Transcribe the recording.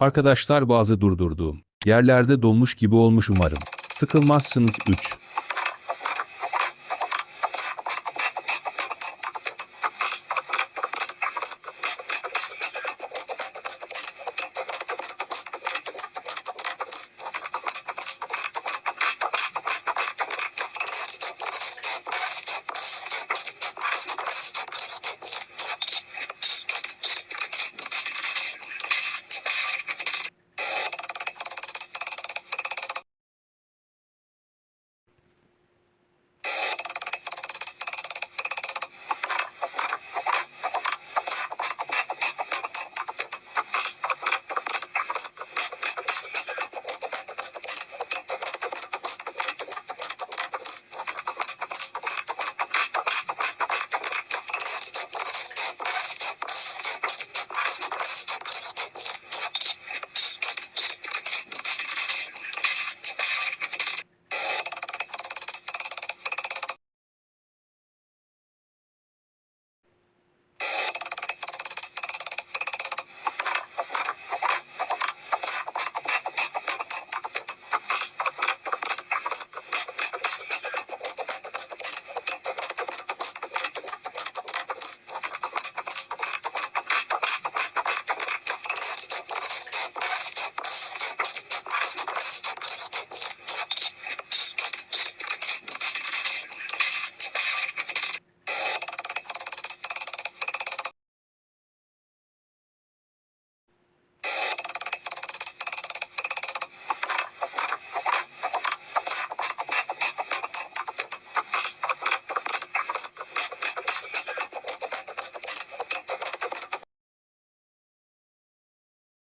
Arkadaşlar bazı durdurduğum yerlerde donmuş gibi olmuş umarım. Sıkılmazsınız 3.